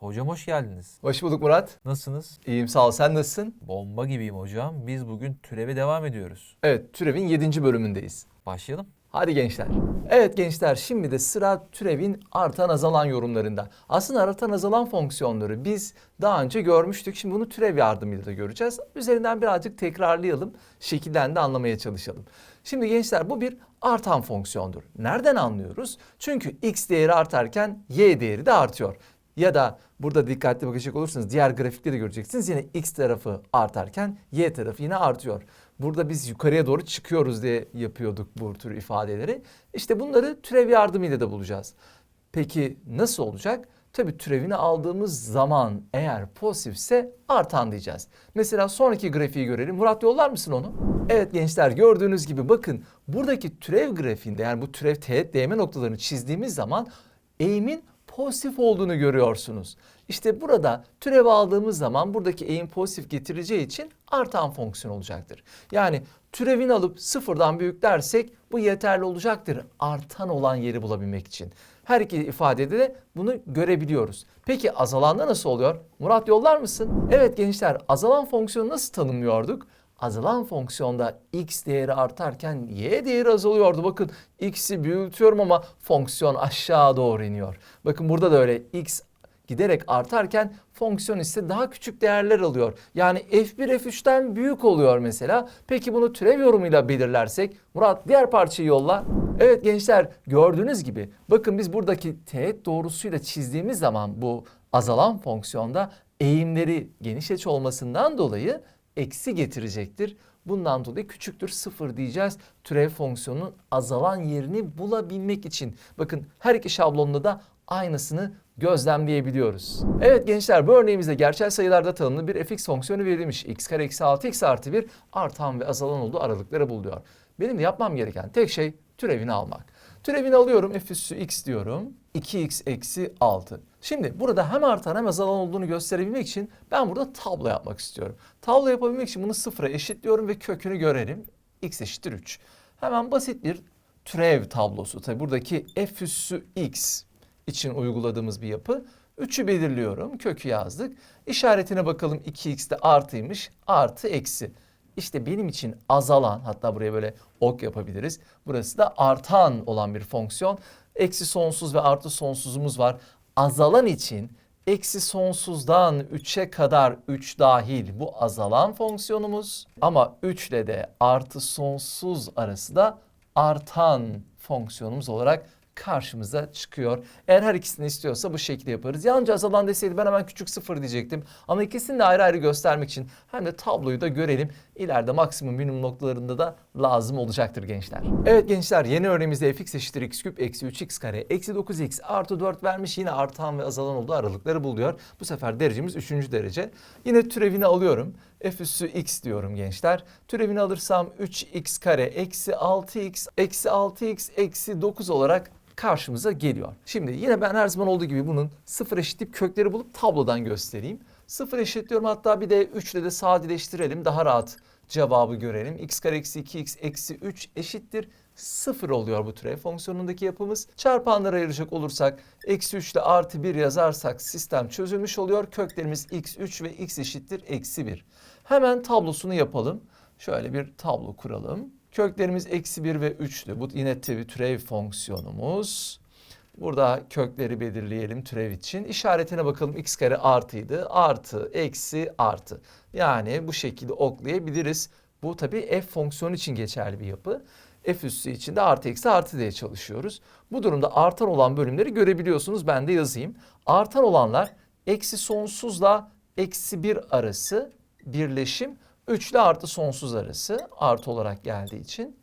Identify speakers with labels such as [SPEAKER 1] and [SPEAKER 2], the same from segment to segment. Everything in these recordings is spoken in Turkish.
[SPEAKER 1] Hocam hoş geldiniz.
[SPEAKER 2] Hoş bulduk Murat.
[SPEAKER 1] Nasılsınız?
[SPEAKER 2] İyiyim sağ ol. Sen nasılsın?
[SPEAKER 1] Bomba gibiyim hocam. Biz bugün türeve devam ediyoruz.
[SPEAKER 2] Evet, türevin 7. bölümündeyiz.
[SPEAKER 1] Başlayalım.
[SPEAKER 2] Hadi gençler. Evet gençler şimdi de sıra türevin artan azalan yorumlarında. Aslında artan azalan fonksiyonları biz daha önce görmüştük. Şimdi bunu türev yardımıyla da göreceğiz. Üzerinden birazcık tekrarlayalım. Şekilden de anlamaya çalışalım. Şimdi gençler bu bir artan fonksiyondur. Nereden anlıyoruz? Çünkü x değeri artarken y değeri de artıyor. Ya da burada dikkatli bakacak olursanız diğer grafikte de göreceksiniz. Yine x tarafı artarken y tarafı yine artıyor. Burada biz yukarıya doğru çıkıyoruz diye yapıyorduk bu tür ifadeleri. İşte bunları türev yardımıyla da bulacağız. Peki nasıl olacak? Tabii türevini aldığımız zaman eğer pozitifse artan diyeceğiz. Mesela sonraki grafiği görelim. Murat yollar mısın onu? Evet gençler gördüğünüz gibi bakın buradaki türev grafiğinde yani bu türev teğet değme noktalarını çizdiğimiz zaman eğimin pozitif olduğunu görüyorsunuz. İşte burada türev aldığımız zaman buradaki eğim pozitif getireceği için artan fonksiyon olacaktır. Yani türevini alıp sıfırdan büyük dersek bu yeterli olacaktır artan olan yeri bulabilmek için. Her iki ifadede de bunu görebiliyoruz. Peki azalanda nasıl oluyor? Murat yollar mısın? Evet gençler azalan fonksiyonu nasıl tanımlıyorduk? Azalan fonksiyonda x değeri artarken y değeri azalıyordu. Bakın x'i büyütüyorum ama fonksiyon aşağı doğru iniyor. Bakın burada da öyle x giderek artarken fonksiyon ise daha küçük değerler alıyor. Yani f1 f3'ten büyük oluyor mesela. Peki bunu türev yorumuyla belirlersek Murat diğer parçayı yolla. Evet gençler gördüğünüz gibi bakın biz buradaki teğet doğrusuyla çizdiğimiz zaman bu azalan fonksiyonda eğimleri geniş açı olmasından dolayı eksi getirecektir. Bundan dolayı küçüktür sıfır diyeceğiz. Türev fonksiyonunun azalan yerini bulabilmek için. Bakın her iki şablonda da aynısını gözlemleyebiliyoruz. Evet gençler bu örneğimizde gerçel sayılarda tanımlı bir fx fonksiyonu verilmiş. x kare eksi 6x artı 1 artan ve azalan olduğu aralıkları buluyor. Benim de yapmam gereken tek şey türevini almak. Türevini alıyorum f üssü x diyorum. 2x eksi 6. Şimdi burada hem artan hem azalan olduğunu gösterebilmek için ben burada tablo yapmak istiyorum. Tablo yapabilmek için bunu sıfıra eşitliyorum ve kökünü görelim. x eşittir 3. Hemen basit bir türev tablosu. Tabi buradaki f üssü x için uyguladığımız bir yapı. 3'ü belirliyorum. Kökü yazdık. İşaretine bakalım 2x de artıymış. Artı eksi. İşte benim için azalan hatta buraya böyle ok yapabiliriz. Burası da artan olan bir fonksiyon. Eksi sonsuz ve artı sonsuzumuz var. Azalan için eksi sonsuzdan 3'e kadar 3 dahil bu azalan fonksiyonumuz. Ama 3 ile de artı sonsuz arası da artan fonksiyonumuz olarak karşımıza çıkıyor. Eğer her ikisini istiyorsa bu şekilde yaparız. Yalnızca azalan deseydi ben hemen küçük sıfır diyecektim. Ama ikisini de ayrı ayrı göstermek için hem de tabloyu da görelim. İleride maksimum minimum noktalarında da lazım olacaktır gençler. Evet gençler yeni örneğimizde fx eşittir x küp eksi 3x kare eksi 9x artı 4 vermiş. Yine artan ve azalan olduğu aralıkları buluyor. Bu sefer derecemiz 3. derece. Yine türevini alıyorum. f üssü x diyorum gençler. Türevini alırsam 3x kare eksi 6x eksi 6x eksi 9 olarak karşımıza geliyor. Şimdi yine ben her zaman olduğu gibi bunun sıfır eşitleyip kökleri bulup tablodan göstereyim. Sıfır eşitliyorum hatta bir de 3 ile de sadeleştirelim daha rahat cevabı görelim. x kare eksi 2x eksi 3 eşittir. Sıfır oluyor bu türev fonksiyonundaki yapımız. Çarpanlara ayıracak olursak eksi 3 ile artı 1 yazarsak sistem çözülmüş oluyor. Köklerimiz x3 ve x eşittir eksi 1. Hemen tablosunu yapalım. Şöyle bir tablo kuralım. Köklerimiz eksi 1 ve 3'tü. Bu yine tabi türev fonksiyonumuz. Burada kökleri belirleyelim türev için. İşaretine bakalım x kare artıydı. Artı, eksi, artı. Yani bu şekilde oklayabiliriz. Bu tabi f fonksiyonu için geçerli bir yapı. F üssü için de artı eksi artı diye çalışıyoruz. Bu durumda artan olan bölümleri görebiliyorsunuz. Ben de yazayım. Artan olanlar eksi sonsuzla eksi 1 arası birleşim 3 ile artı sonsuz arası artı olarak geldiği için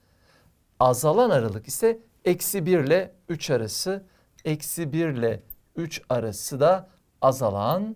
[SPEAKER 2] azalan aralık ise eksi 1 ile 3 arası eksi 1 ile 3 arası da azalan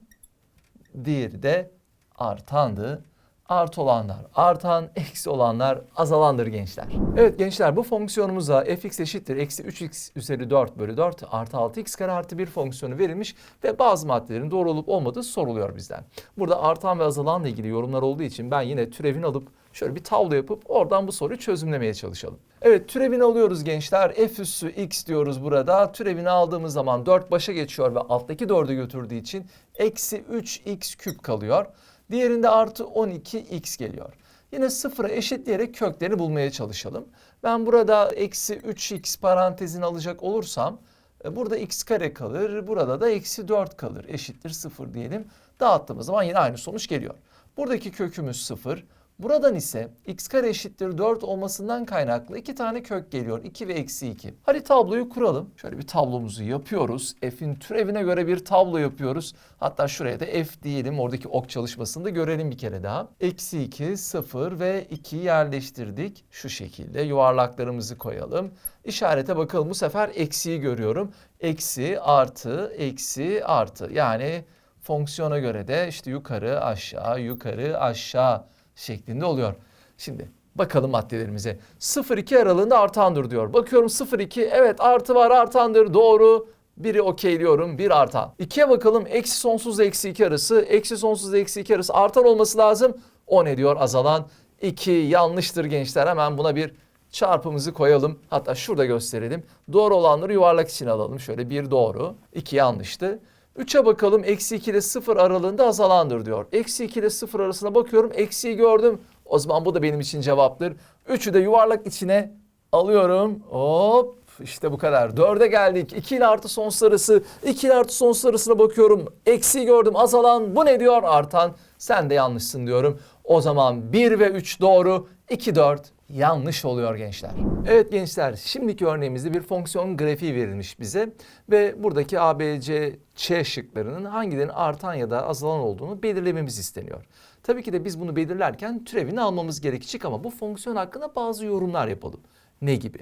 [SPEAKER 2] diğeri de artandı artı olanlar artan, eksi olanlar azalandır gençler. Evet gençler bu fonksiyonumuza fx eşittir eksi 3x üzeri 4 bölü 4 artı 6x kare artı 1 fonksiyonu verilmiş ve bazı maddelerin doğru olup olmadığı soruluyor bizden. Burada artan ve azalanla ilgili yorumlar olduğu için ben yine türevini alıp şöyle bir tablo yapıp oradan bu soruyu çözümlemeye çalışalım. Evet türevini alıyoruz gençler. F üssü x diyoruz burada. Türevini aldığımız zaman 4 başa geçiyor ve alttaki 4'ü götürdüğü için eksi 3x küp kalıyor. Diğerinde artı 12x geliyor. Yine sıfıra eşitleyerek köklerini bulmaya çalışalım. Ben burada eksi 3x parantezini alacak olursam e, burada x kare kalır. Burada da eksi 4 kalır. Eşittir 0 diyelim. Dağıttığımız zaman yine aynı sonuç geliyor. Buradaki kökümüz 0. Buradan ise x kare eşittir 4 olmasından kaynaklı iki tane kök geliyor. 2 ve eksi 2. Hadi tabloyu kuralım. Şöyle bir tablomuzu yapıyoruz. F'in türevine göre bir tablo yapıyoruz. Hatta şuraya da F diyelim. Oradaki ok çalışmasını da görelim bir kere daha. Eksi 2, 0 ve 2'yi yerleştirdik. Şu şekilde yuvarlaklarımızı koyalım. İşarete bakalım. Bu sefer eksiyi görüyorum. Eksi, artı, eksi, artı. Yani fonksiyona göre de işte yukarı, aşağı, yukarı, aşağı şeklinde oluyor. Şimdi bakalım maddelerimize. 0-2 aralığında artandır diyor. Bakıyorum 0-2 evet artı var artandır doğru. Biri okeyliyorum bir artan. 2'ye bakalım eksi sonsuz eksi 2 arası. Eksi sonsuz eksi 2 arası artan olması lazım. O ne diyor azalan? 2 yanlıştır gençler hemen buna bir çarpımızı koyalım. Hatta şurada gösterelim. Doğru olanları yuvarlak için alalım. Şöyle bir doğru, 2 yanlıştı. 3'e bakalım. Eksi 2 ile 0 aralığında azalandır diyor. Eksi 2 ile 0 arasına bakıyorum. Eksiyi gördüm. O zaman bu da benim için cevaptır. 3'ü de yuvarlak içine alıyorum. Hop işte bu kadar. 4'e geldik. 2 ile artı sonsuz arası. 2 ile artı sonsuz arasına bakıyorum. Eksiyi gördüm. Azalan. Bu ne diyor? Artan. Sen de yanlışsın diyorum. O zaman 1 ve 3 doğru. 2, 4 yanlış oluyor gençler. Evet gençler şimdiki örneğimizde bir fonksiyon grafiği verilmiş bize ve buradaki A, B, C, Ç şıklarının hangilerinin artan ya da azalan olduğunu belirlememiz isteniyor. Tabii ki de biz bunu belirlerken türevini almamız gerekecek ama bu fonksiyon hakkında bazı yorumlar yapalım. Ne gibi?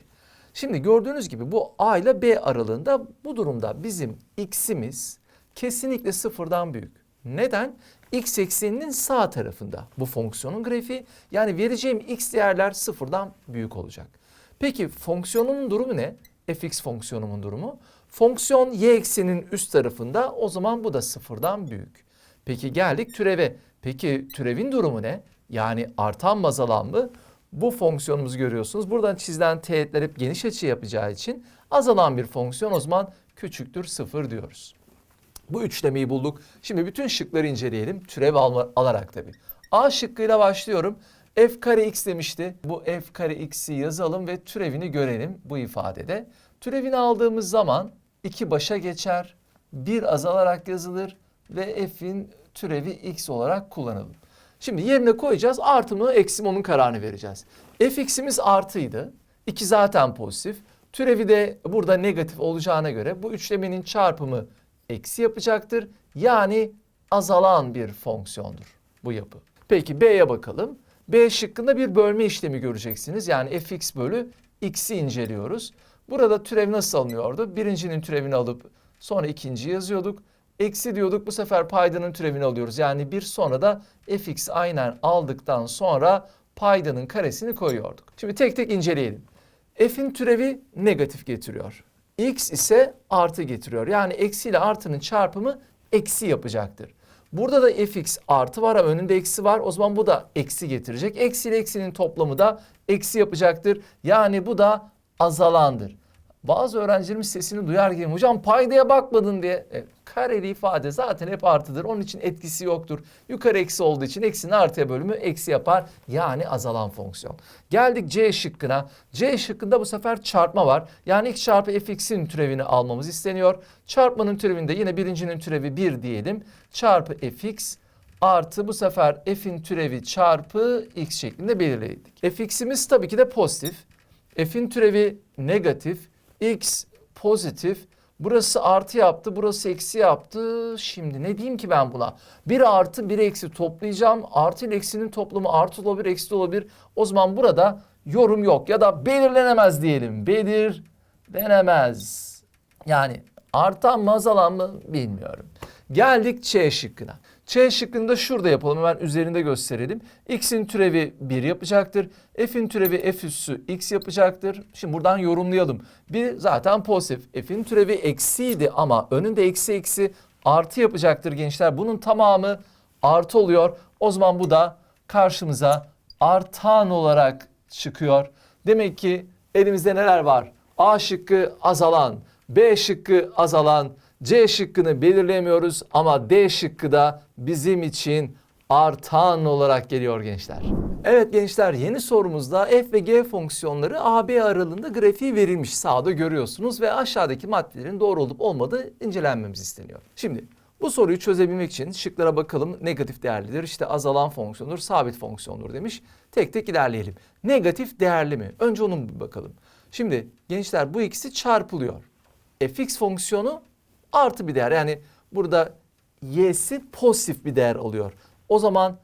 [SPEAKER 2] Şimdi gördüğünüz gibi bu A ile B aralığında bu durumda bizim x'imiz kesinlikle sıfırdan büyük. Neden? X ekseninin sağ tarafında bu fonksiyonun grafiği. Yani vereceğim x değerler sıfırdan büyük olacak. Peki fonksiyonumun durumu ne? fx fonksiyonumun durumu. Fonksiyon y ekseninin üst tarafında o zaman bu da sıfırdan büyük. Peki geldik türeve. Peki türevin durumu ne? Yani artan mı mı? Bu fonksiyonumuzu görüyorsunuz. Buradan çizilen teğetler hep geniş açı yapacağı için azalan bir fonksiyon o zaman küçüktür sıfır diyoruz. Bu üçlemeyi bulduk. Şimdi bütün şıkları inceleyelim. Türev alma, alarak tabii. A şıkkıyla başlıyorum. F kare x demişti. Bu f kare x'i yazalım ve türevini görelim bu ifadede. Türevini aldığımız zaman iki başa geçer. Bir azalarak yazılır ve f'in türevi x olarak kullanalım. Şimdi yerine koyacağız. Artı mı eksi mi onun kararını vereceğiz. fx'imiz artıydı. 2 zaten pozitif. Türevi de burada negatif olacağına göre bu üçlemenin çarpımı eksi yapacaktır. Yani azalan bir fonksiyondur bu yapı. Peki B'ye bakalım. B şıkkında bir bölme işlemi göreceksiniz. Yani fx bölü x'i inceliyoruz. Burada türev nasıl alınıyordu? Birincinin türevini alıp sonra ikinciyi yazıyorduk. Eksi diyorduk bu sefer paydanın türevini alıyoruz. Yani bir sonra da fx aynen aldıktan sonra paydanın karesini koyuyorduk. Şimdi tek tek inceleyelim. F'in türevi negatif getiriyor. X ise artı getiriyor. Yani eksi ile artının çarpımı eksi yapacaktır. Burada da fx artı var ama önünde eksi var. O zaman bu da eksi getirecek. Eksi ile eksinin toplamı da eksi yapacaktır. Yani bu da azalandır. Bazı öğrencilerimiz sesini duyar gibi hocam paydaya bakmadın diye. E, kareli ifade zaten hep artıdır. Onun için etkisi yoktur. Yukarı eksi olduğu için eksinin artıya bölümü eksi yapar. Yani azalan fonksiyon. Geldik C şıkkına. C şıkkında bu sefer çarpma var. Yani x çarpı fx'in türevini almamız isteniyor. Çarpmanın türevinde yine birincinin türevi 1 diyelim. Çarpı fx artı bu sefer f'in türevi çarpı x şeklinde belirledik. fx'imiz tabii ki de pozitif. F'in türevi negatif. X pozitif. Burası artı yaptı, burası eksi yaptı. Şimdi ne diyeyim ki ben buna? Bir artı bir eksi toplayacağım. Artı ile eksinin toplamı artı olabilir, eksi olabilir. O zaman burada yorum yok ya da belirlenemez diyelim. Belirlenemez. Yani artan mı azalan mı bilmiyorum. Geldik Ç şıkkına. Ç şıkkını da şurada yapalım. Hemen üzerinde gösterelim. X'in türevi 1 yapacaktır. F'in türevi F üssü X yapacaktır. Şimdi buradan yorumlayalım. Bir zaten pozitif. F'in türevi eksiydi ama önünde eksi eksi artı yapacaktır gençler. Bunun tamamı artı oluyor. O zaman bu da karşımıza artan olarak çıkıyor. Demek ki elimizde neler var? A şıkkı azalan, B şıkkı azalan, C şıkkını belirleyemiyoruz ama D şıkkı da bizim için artan olarak geliyor gençler. Evet gençler yeni sorumuzda f ve g fonksiyonları AB aralığında grafiği verilmiş sağda görüyorsunuz ve aşağıdaki maddelerin doğru olup olmadığı incelenmemiz isteniyor. Şimdi bu soruyu çözebilmek için şıklara bakalım. Negatif değerlidir, işte azalan fonksiyondur, sabit fonksiyondur demiş. Tek tek ilerleyelim. Negatif değerli mi? Önce onun bir bakalım. Şimdi gençler bu ikisi çarpılıyor. fx fonksiyonu artı bir değer. Yani burada y'si pozitif bir değer alıyor. O zaman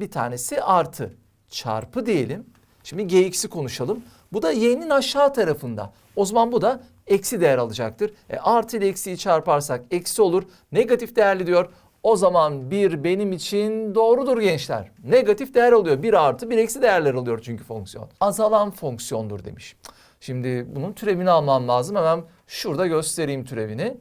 [SPEAKER 2] bir tanesi artı çarpı diyelim. Şimdi gx'i konuşalım. Bu da y'nin aşağı tarafında. O zaman bu da eksi değer alacaktır. E, artı ile eksiyi çarparsak eksi olur. Negatif değerli diyor. O zaman bir benim için doğrudur gençler. Negatif değer alıyor. Bir artı bir eksi değerler alıyor çünkü fonksiyon. Azalan fonksiyondur demiş. Şimdi bunun türevini almam lazım. Hemen şurada göstereyim türevini.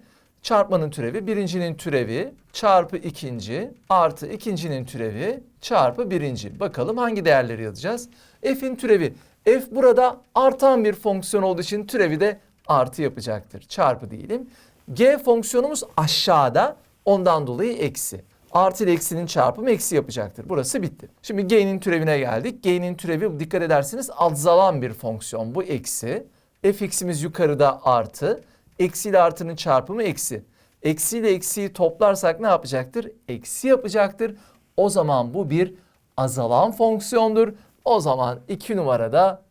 [SPEAKER 2] Çarpmanın türevi birincinin türevi çarpı ikinci artı ikincinin türevi çarpı birinci. Bakalım hangi değerleri yazacağız? F'in türevi. F burada artan bir fonksiyon olduğu için türevi de artı yapacaktır. Çarpı diyelim. G fonksiyonumuz aşağıda ondan dolayı eksi. Artı ile eksinin çarpımı eksi yapacaktır. Burası bitti. Şimdi g'nin türevine geldik. G'nin türevi dikkat ederseniz azalan bir fonksiyon. Bu eksi. fx'imiz yukarıda artı. Eksi ile artının çarpımı eksi. Eksi ile eksiyi toplarsak ne yapacaktır? Eksi yapacaktır. O zaman bu bir azalan fonksiyondur. O zaman iki numarada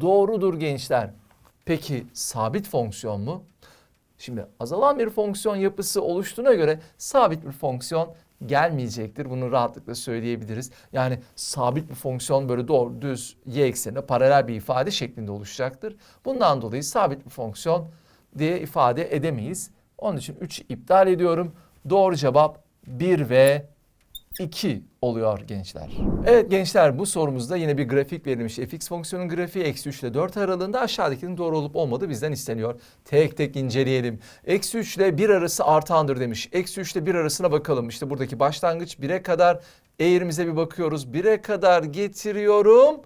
[SPEAKER 2] doğrudur gençler. Peki sabit fonksiyon mu? Şimdi azalan bir fonksiyon yapısı oluştuğuna göre sabit bir fonksiyon gelmeyecektir. Bunu rahatlıkla söyleyebiliriz. Yani sabit bir fonksiyon böyle doğru düz y eksenine paralel bir ifade şeklinde oluşacaktır. Bundan dolayı sabit bir fonksiyon diye ifade edemeyiz. Onun için 3 iptal ediyorum. Doğru cevap 1 ve 2 oluyor gençler. Evet gençler bu sorumuzda yine bir grafik verilmiş. fx fonksiyonun grafiği eksi 3 ile 4 aralığında aşağıdakinin doğru olup olmadığı bizden isteniyor. Tek tek inceleyelim. Eksi 3 ile 1 arası artandır demiş. Eksi 3 ile 1 arasına bakalım. İşte buradaki başlangıç 1'e kadar eğrimize bir bakıyoruz. 1'e kadar getiriyorum.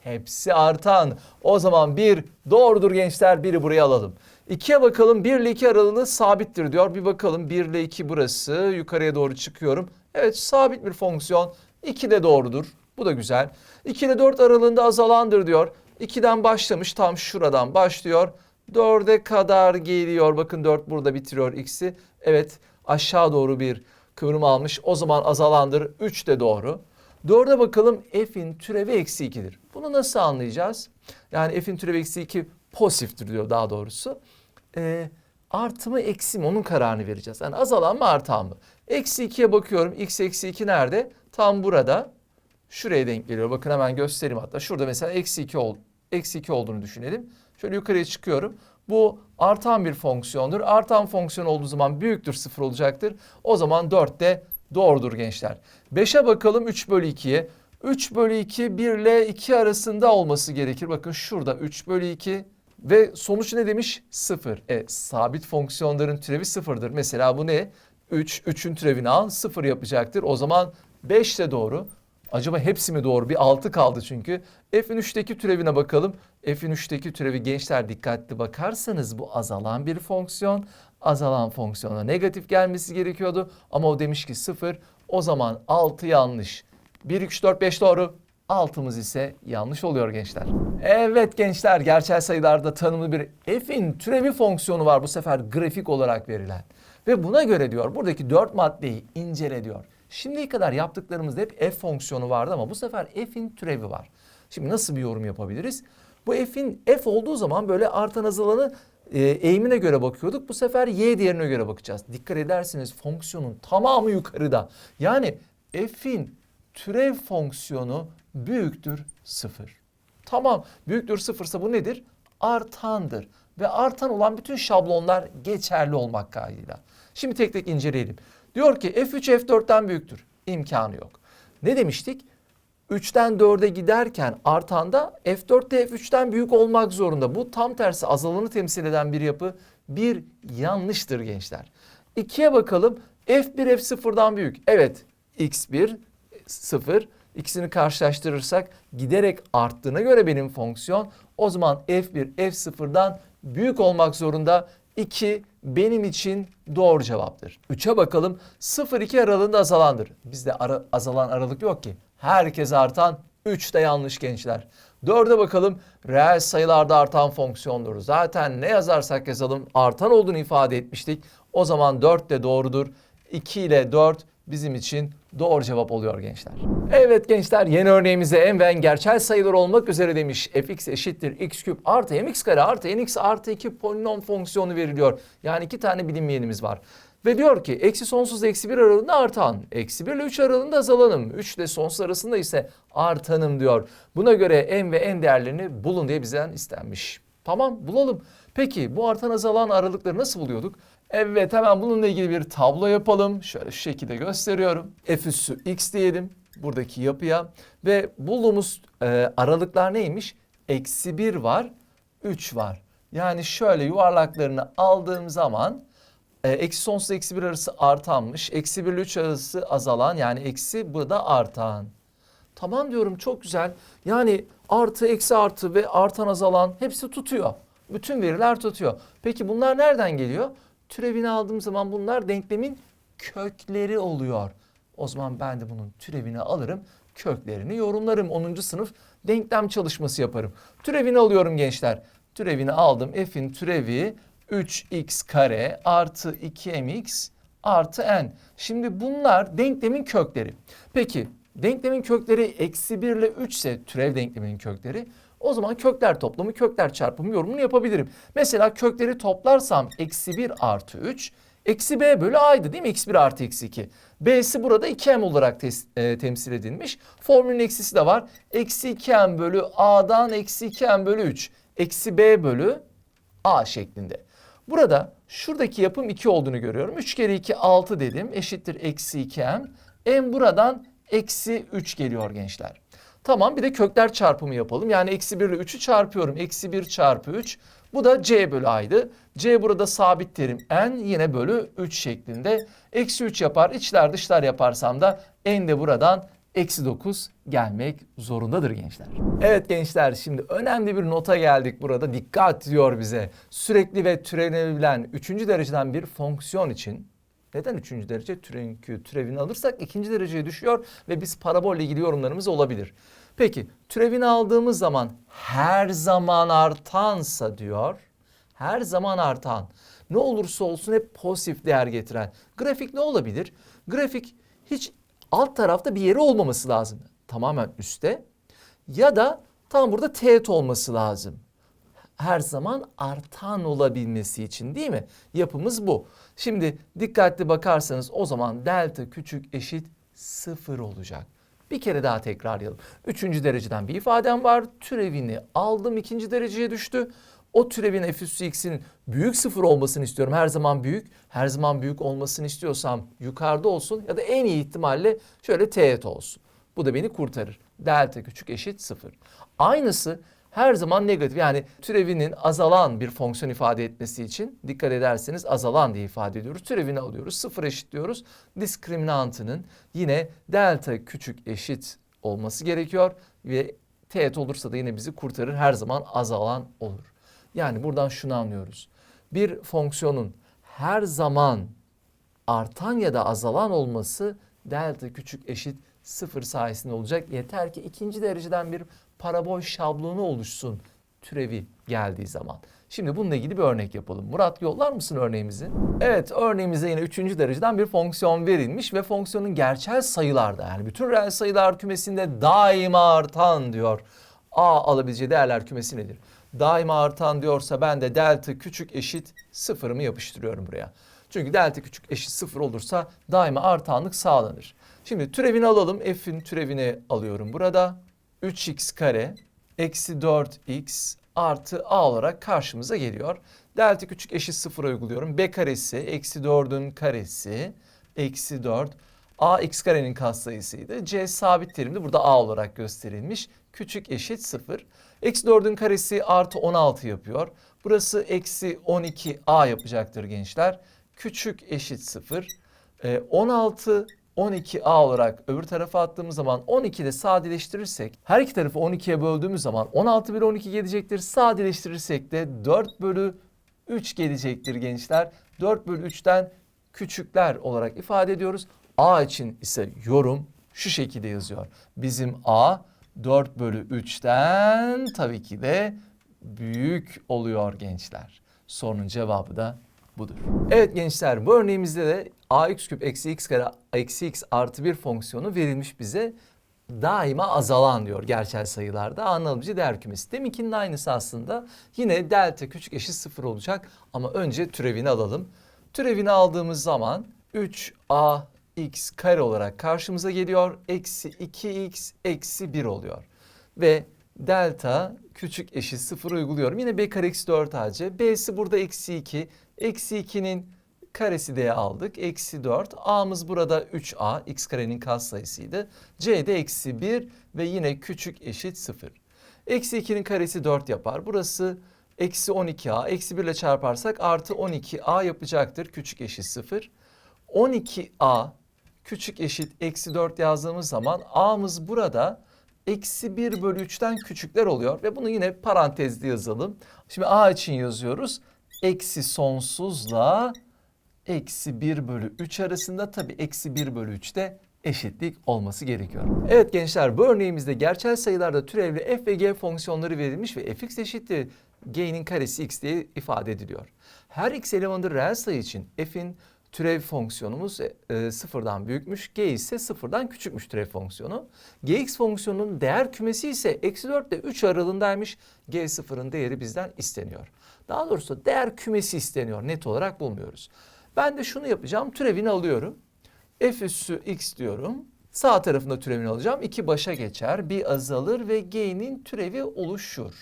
[SPEAKER 2] Hepsi artan. O zaman 1 doğrudur gençler. Biri buraya alalım. 2'ye bakalım 1 ile 2 aralığı sabittir diyor. Bir bakalım 1 ile 2 burası yukarıya doğru çıkıyorum. Evet sabit bir fonksiyon. 2 de doğrudur. Bu da güzel. 2 ile 4 aralığında azalandır diyor. 2'den başlamış tam şuradan başlıyor. 4'e kadar geliyor. Bakın 4 burada bitiriyor x'i. Evet aşağı doğru bir kıvrım almış. O zaman azalandır. 3 de doğru. 4'e bakalım f'in türevi eksi 2'dir. Bunu nasıl anlayacağız? Yani f'in türevi eksi 2 pozitiftir diyor daha doğrusu. Ee, artı mı eksi mi onun kararını vereceğiz. Yani azalan mı artan mı? Eksi 2'ye bakıyorum. X eksi 2 nerede? Tam burada. Şuraya denk geliyor. Bakın hemen göstereyim hatta. Şurada mesela eksi 2, ol, eksi 2 olduğunu düşünelim. Şöyle yukarıya çıkıyorum. Bu artan bir fonksiyondur. Artan fonksiyon olduğu zaman büyüktür sıfır olacaktır. O zaman 4 de doğrudur gençler. 5'e bakalım 3 bölü 2'ye. 3 bölü 2 1 ile 2 arasında olması gerekir. Bakın şurada 3 bölü 2 ve sonuç ne demiş? 0. E, sabit fonksiyonların türevi sıfırdır. Mesela bu ne? 3, 3'ün türevini al 0 yapacaktır. O zaman 5 de doğru. Acaba hepsi mi doğru? Bir 6 kaldı çünkü. F'in 3'teki türevine bakalım. F'in 3'teki türevi gençler dikkatli bakarsanız bu azalan bir fonksiyon. Azalan fonksiyona negatif gelmesi gerekiyordu. Ama o demiş ki 0. O zaman 6 yanlış. 1, 2, 3, 4, 5 doğru. Altımız ise yanlış oluyor gençler. Evet gençler gerçel sayılarda tanımlı bir f'in türevi fonksiyonu var bu sefer grafik olarak verilen. Ve buna göre diyor buradaki dört maddeyi incele diyor. Şimdiye kadar yaptıklarımızda hep f fonksiyonu vardı ama bu sefer f'in türevi var. Şimdi nasıl bir yorum yapabiliriz? Bu f'in f olduğu zaman böyle artan azalanı e, eğimine göre bakıyorduk. Bu sefer y değerine göre bakacağız. Dikkat ederseniz fonksiyonun tamamı yukarıda. Yani f'in türev fonksiyonu büyüktür sıfır. Tamam büyüktür sıfırsa bu nedir? Artandır. Ve artan olan bütün şablonlar geçerli olmak kaydıyla. Şimdi tek tek inceleyelim. Diyor ki f3 f4'ten büyüktür. İmkanı yok. Ne demiştik? 3'ten 4'e giderken artanda F4 de F3'ten büyük olmak zorunda. Bu tam tersi azalanı temsil eden bir yapı. Bir yanlıştır gençler. 2'ye bakalım. F1 F0'dan büyük. Evet X1 0 ikisini karşılaştırırsak giderek arttığına göre benim fonksiyon o zaman F1 F0'dan büyük olmak zorunda. 2 benim için doğru cevaptır. 3'e bakalım. 0-2 aralığında azalandır. Bizde ara, azalan aralık yok ki. Herkes artan 3 de yanlış gençler. 4'e bakalım. Reel sayılarda artan fonksiyondur. Zaten ne yazarsak yazalım artan olduğunu ifade etmiştik. O zaman 4 de doğrudur. 2 ile 4 bizim için doğru cevap oluyor gençler. Evet gençler yeni örneğimize n ve n gerçel sayılar olmak üzere demiş. fx eşittir x küp artı mx kare artı nx artı 2 polinom fonksiyonu veriliyor. Yani iki tane bilinmeyenimiz var. Ve diyor ki eksi sonsuz eksi 1 aralığında artan, eksi 1 ile 3 aralığında azalanım, 3 ile sonsuz arasında ise artanım diyor. Buna göre n ve n değerlerini bulun diye bizden istenmiş. Tamam bulalım. Peki bu artan azalan aralıkları nasıl buluyorduk? Evet hemen bununla ilgili bir tablo yapalım. Şöyle şu şekilde gösteriyorum. F üssü x diyelim buradaki yapıya. Ve bulduğumuz e, aralıklar neymiş? Eksi 1 var, 3 var. Yani şöyle yuvarlaklarını aldığım zaman e, eksi sonsuz eksi 1 arası artanmış. Eksi 1 ile 3 arası azalan yani eksi bu da artan. Tamam diyorum çok güzel. Yani artı eksi artı ve artan azalan hepsi tutuyor. Bütün veriler tutuyor. Peki bunlar nereden geliyor? Türevini aldığım zaman bunlar denklemin kökleri oluyor. O zaman ben de bunun türevini alırım, köklerini yorumlarım. 10. sınıf denklem çalışması yaparım. Türevini alıyorum gençler. Türevini aldım. F'in türevi 3x kare artı 2mx artı n. Şimdi bunlar denklemin kökleri. Peki denklemin kökleri eksi 1 ile 3 ise türev denkleminin kökleri o zaman kökler toplamı kökler çarpımı yorumunu yapabilirim. Mesela kökleri toplarsam eksi 1 artı 3 eksi b bölü a'ydı değil mi? Eksi 1 artı eksi 2. B'si burada 2m olarak tes- e, temsil edilmiş. Formülün eksisi de var. Eksi 2m bölü a'dan eksi 2m bölü 3. Eksi b bölü a şeklinde. Burada şuradaki yapım 2 olduğunu görüyorum. 3 kere 2 6 dedim. Eşittir eksi 2m. m buradan eksi 3 geliyor gençler. Tamam bir de kökler çarpımı yapalım. Yani eksi 1 ile 3'ü çarpıyorum. Eksi 1 çarpı 3. Bu da c bölü a'ydı. c burada sabit terim n yine bölü 3 şeklinde. Eksi 3 yapar. İçler dışlar yaparsam da n de buradan eksi 9 gelmek zorundadır gençler. Evet gençler şimdi önemli bir nota geldik burada. Dikkat diyor bize. Sürekli ve türenebilen 3. dereceden bir fonksiyon için neden üçüncü derece? Çünkü türevini alırsak ikinci dereceye düşüyor ve biz parabolle ilgili yorumlarımız olabilir. Peki türevini aldığımız zaman her zaman artansa diyor. Her zaman artan. Ne olursa olsun hep pozitif değer getiren. Grafik ne olabilir? Grafik hiç alt tarafta bir yeri olmaması lazım. Tamamen üstte. Ya da tam burada teğet olması lazım her zaman artan olabilmesi için değil mi? Yapımız bu. Şimdi dikkatli bakarsanız o zaman delta küçük eşit sıfır olacak. Bir kere daha tekrarlayalım. Üçüncü dereceden bir ifadem var. Türevini aldım ikinci dereceye düştü. O türevin f üssü x'in büyük sıfır olmasını istiyorum. Her zaman büyük. Her zaman büyük olmasını istiyorsam yukarıda olsun ya da en iyi ihtimalle şöyle teğet olsun. Bu da beni kurtarır. Delta küçük eşit sıfır. Aynısı her zaman negatif. Yani türevinin azalan bir fonksiyon ifade etmesi için dikkat ederseniz azalan diye ifade ediyoruz. Türevini alıyoruz. Sıfır eşitliyoruz. Diskriminantının yine delta küçük eşit olması gerekiyor. Ve teğet olursa da yine bizi kurtarır. Her zaman azalan olur. Yani buradan şunu anlıyoruz. Bir fonksiyonun her zaman artan ya da azalan olması delta küçük eşit sıfır sayesinde olacak. Yeter ki ikinci dereceden bir parabol şablonu oluşsun türevi geldiği zaman. Şimdi bununla ilgili bir örnek yapalım. Murat yollar mısın örneğimizi? Evet örneğimize yine üçüncü dereceden bir fonksiyon verilmiş ve fonksiyonun gerçel sayılarda yani bütün reel sayılar kümesinde daima artan diyor. A alabileceği değerler kümesi nedir? Daima artan diyorsa ben de delta küçük eşit sıfırımı yapıştırıyorum buraya. Çünkü delta küçük eşit sıfır olursa daima artanlık sağlanır. Şimdi türevini alalım. F'in türevini alıyorum burada. 3x kare eksi 4x artı a olarak karşımıza geliyor. Delta küçük eşit sıfıra uyguluyorum. b karesi eksi 4'ün karesi eksi 4. A x karenin katsayısıydı. C sabit terimdi. Burada A olarak gösterilmiş. Küçük eşit 0. Eksi 4'ün karesi artı 16 yapıyor. Burası eksi 12A yapacaktır gençler. Küçük eşit 0. Ee, 16 12A olarak öbür tarafa attığımız zaman 12'de sadeleştirirsek her iki tarafı 12'ye böldüğümüz zaman 16 bölü 12 gelecektir. Sadeleştirirsek de 4 bölü 3 gelecektir gençler. 4 bölü 3'ten küçükler olarak ifade ediyoruz. A için ise yorum şu şekilde yazıyor. Bizim A 4 bölü 3'ten tabii ki de büyük oluyor gençler. Sorunun cevabı da budur. Evet gençler bu örneğimizde de ax küp eksi x kare eksi x artı bir fonksiyonu verilmiş bize daima azalan diyor gerçel sayılarda anlamcı değer kümesi. Deminkinin aynısı aslında yine delta küçük eşit sıfır olacak ama önce türevini alalım. Türevini aldığımız zaman 3a x kare olarak karşımıza geliyor. Eksi 2x eksi 1 oluyor. Ve delta küçük eşit sıfır uyguluyorum. Yine b kare eksi 4 ac. b'si burada eksi 2. Eksi 2'nin karesi diye aldık. Eksi 4. A'mız burada 3A. X karenin katsayısıydı. C'de eksi 1 ve yine küçük eşit 0. Eksi 2'nin karesi 4 yapar. Burası eksi 12A. Eksi 1 ile çarparsak artı 12A yapacaktır. Küçük eşit 0. 12A küçük eşit eksi 4 yazdığımız zaman A'mız burada eksi 1 bölü 3'ten küçükler oluyor. Ve bunu yine parantezli yazalım. Şimdi A için yazıyoruz. Eksi sonsuzla eksi 1 bölü 3 arasında tabii eksi 1 bölü 3'te eşitlik olması gerekiyor. Evet gençler bu örneğimizde gerçel sayılarda türevli f ve g fonksiyonları verilmiş ve fx eşittir g'nin karesi x diye ifade ediliyor. Her x elemanı reel sayı için f'in türev fonksiyonumuz e, sıfırdan büyükmüş, g ise sıfırdan küçükmüş türev fonksiyonu. gx fonksiyonunun değer kümesi ise eksi 4 ile 3 aralığındaymış, g sıfırın değeri bizden isteniyor. Daha doğrusu değer kümesi isteniyor, net olarak bulmuyoruz. Ben de şunu yapacağım, türevini alıyorum. f üssü x diyorum. Sağ tarafında türevini alacağım. 2 başa geçer, bir azalır ve g'nin türevi oluşur.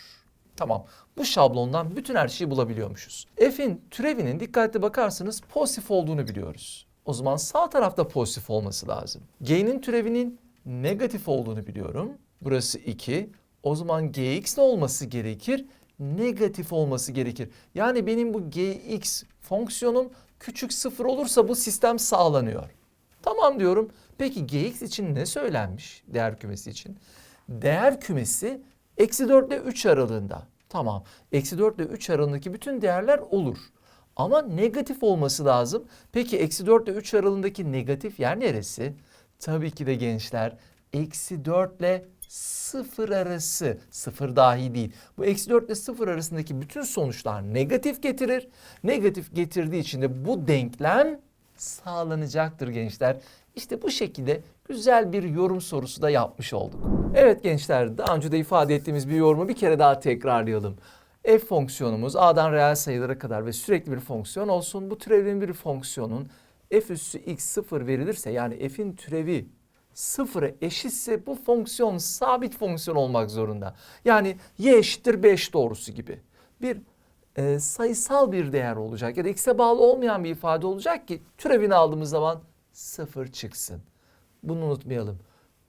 [SPEAKER 2] Tamam. Bu şablondan bütün her şeyi bulabiliyormuşuz. F'in türevinin dikkatli bakarsanız pozitif olduğunu biliyoruz. O zaman sağ tarafta pozitif olması lazım. G'nin türevinin negatif olduğunu biliyorum. Burası 2. O zaman gx ne olması gerekir? Negatif olması gerekir. Yani benim bu gx fonksiyonum küçük sıfır olursa bu sistem sağlanıyor. Tamam diyorum. Peki gx için ne söylenmiş değer kümesi için? Değer kümesi eksi 4 ile 3 aralığında. Tamam. Eksi 4 ile 3 aralığındaki bütün değerler olur. Ama negatif olması lazım. Peki eksi 4 ile 3 aralığındaki negatif yer neresi? Tabii ki de gençler eksi 4 ile 0 arası. 0 dahi değil. Bu eksi 4 ile 0 arasındaki bütün sonuçlar negatif getirir. Negatif getirdiği için de bu denklem sağlanacaktır gençler. İşte bu şekilde güzel bir yorum sorusu da yapmış olduk. Evet gençler daha önce de ifade ettiğimiz bir yorumu bir kere daha tekrarlayalım. F fonksiyonumuz A'dan reel sayılara kadar ve sürekli bir fonksiyon olsun. Bu türevin bir fonksiyonun f üssü x sıfır verilirse yani f'in türevi sıfıra eşitse bu fonksiyon sabit fonksiyon olmak zorunda. Yani y eşittir 5 doğrusu gibi. Bir e, sayısal bir değer olacak ya da x'e bağlı olmayan bir ifade olacak ki türevini aldığımız zaman sıfır çıksın. Bunu unutmayalım.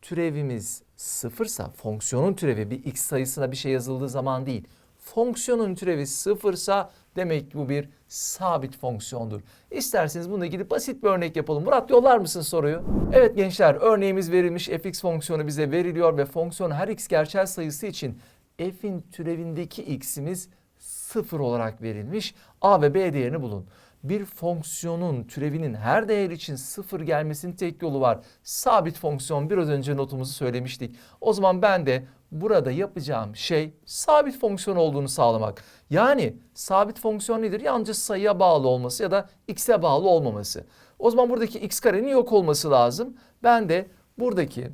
[SPEAKER 2] Türevimiz sıfırsa fonksiyonun türevi bir x sayısına bir şey yazıldığı zaman değil. Fonksiyonun türevi sıfırsa demek ki bu bir sabit fonksiyondur. İsterseniz bununla ilgili basit bir örnek yapalım. Murat yollar mısın soruyu? Evet gençler örneğimiz verilmiş. fx fonksiyonu bize veriliyor ve fonksiyon her x gerçel sayısı için f'in türevindeki x'imiz sıfır olarak verilmiş. A ve B değerini bulun. Bir fonksiyonun türevinin her değer için sıfır gelmesinin tek yolu var. Sabit fonksiyon biraz önce notumuzu söylemiştik. O zaman ben de burada yapacağım şey sabit fonksiyon olduğunu sağlamak. Yani sabit fonksiyon nedir? Yalnızca sayıya bağlı olması ya da x'e bağlı olmaması. O zaman buradaki x karenin yok olması lazım. Ben de buradaki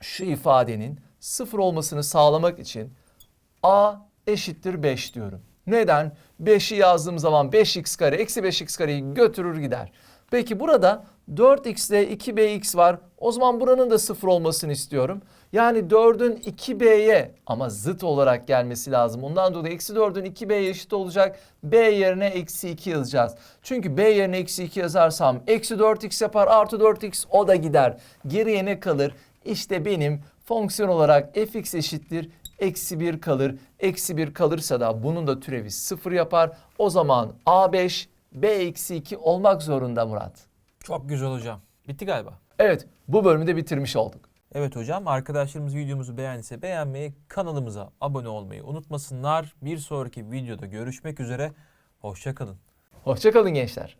[SPEAKER 2] şu ifadenin sıfır olmasını sağlamak için a eşittir 5 diyorum. Neden? 5'i yazdığım zaman 5x kare eksi 5x kareyi götürür gider. Peki burada 4x ile 2bx var. O zaman buranın da sıfır olmasını istiyorum. Yani 4'ün 2b'ye ama zıt olarak gelmesi lazım. Ondan dolayı eksi 4'ün 2b'ye eşit olacak. b yerine eksi 2 yazacağız. Çünkü b yerine eksi 2 yazarsam eksi 4x yapar artı 4x o da gider. Geriye ne kalır? İşte benim fonksiyon olarak fx eşittir eksi 1 kalır. Eksi 1 kalırsa da bunun da türevi 0 yapar. O zaman a5 b eksi 2 olmak zorunda Murat.
[SPEAKER 1] Çok güzel hocam. Bitti galiba.
[SPEAKER 2] Evet bu bölümü de bitirmiş olduk.
[SPEAKER 1] Evet hocam arkadaşlarımız videomuzu beğendiyse beğenmeyi, kanalımıza abone olmayı unutmasınlar. Bir sonraki videoda görüşmek üzere. Hoşçakalın.
[SPEAKER 2] Hoşçakalın gençler.